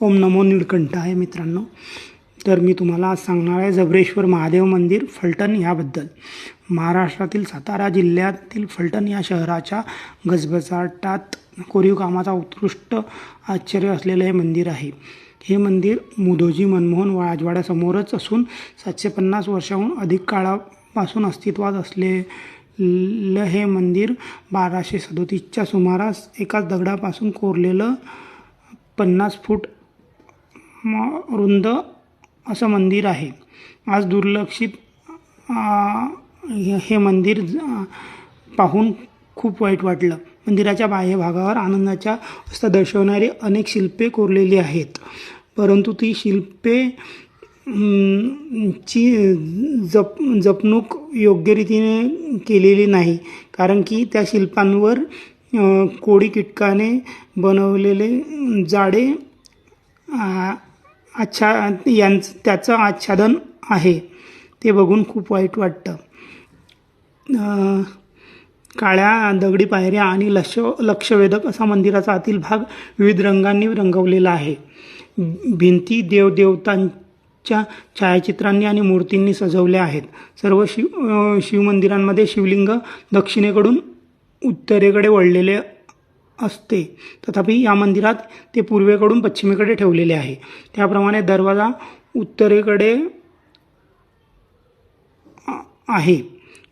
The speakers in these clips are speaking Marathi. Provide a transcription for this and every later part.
ओम नमो निळकंठ आहे मित्रांनो. तर मी तुम्हाला आज सांगणार आहे जबरेश्वर महादेव मंदिर फलटण याबद्दल. महाराष्ट्रातील सातारा जिल्ह्यातील फलटण या शहराच्या गजबजाटात कोरीव कामाचा उत्कृष्ट आश्चर्य असलेलं हे मंदिर आहे. हे मंदिर मुधोजी मनमोहन राजवाड्यासमोरच असून सातशे पन्नास वर्षाहून अधिक काळापासून अस्तित्वात असलेलं हे मंदिर बाराशे सदोतीसच्या सुमारास एकाच दगडापासून कोरलेलं पन्नास फूट रुंद असं मंदिर आहे. आज दुर्लक्षित हे मंदिर पाहून खूप वाईट वाटलं. मंदिराच्या बाह्य भागावर आनंदाच्या अवस्था दर्शवणारी अनेक शिल्पे कोरलेली आहेत. परंतु ती शिल्पे ची जप जपणूक योग्य रीतीने केलेली नाही. कारण की त्या शिल्पांवर कोडी किटकाने कीटकाने बनवलेले जाडे आच्छा यांच त्याचं आच्छादन आहे. ते बघून खूप वाईट वाटतं. काळ्या दगडी पायऱ्या आणि लक्ष लक्षवेधक असा मंदिराचा आतील भाग विविध रंगांनी रंगवलेला आहे. भिंती देवदेवतांच्या छायाचित्रांनी आणि मूर्तींनी सजवल्या आहेत. सर्व शिव शिवमंदिरांमध्ये शिवलिंग दक्षिणेकडून उत्तरेकडे वळलेले असते. तथापि या मंदिरात ते पूर्वेकडून पश्चिमेकडे ठेवलेले आहे. त्याप्रमाणे दरवाजा उत्तरेकडे आहे.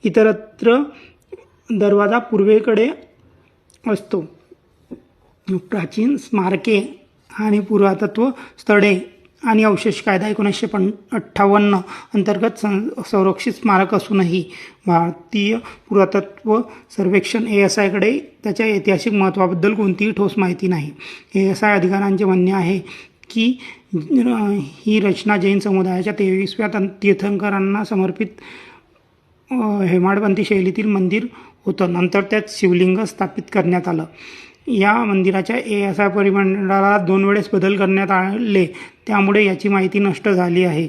इतरत्र दरवाजा पूर्वेकडे असतो. प्राचीन स्मारके आणि पुरातत्व स्थळे आणि अवशेष कायदा एकोणीसशे पण अठ्ठावन्न अंतर्गत सं संरक्षित स्मारक असूनही भारतीय पुरातत्व सर्वेक्षण ए एस आयकडे त्याच्या ऐतिहासिक महत्त्वाबद्दल कोणतीही ठोस माहिती नाही. ए एस आय अधिकाऱ्यांचे म्हणणे आहे की र- ही रचना जैन समुदायाच्या तेवीसव्या तं- तीर्थंकरांना समर्पित हेमाडपंथी शैलीतील मंदिर होतं. नंतर त्यात शिवलिंग स्थापित करण्यात आलं. या मंदिराच्या ए एस आय परिमंडळाला दोन वेळेस बदल करण्यात आले. त्यामुळे याची माहिती नष्ट झाली आहे.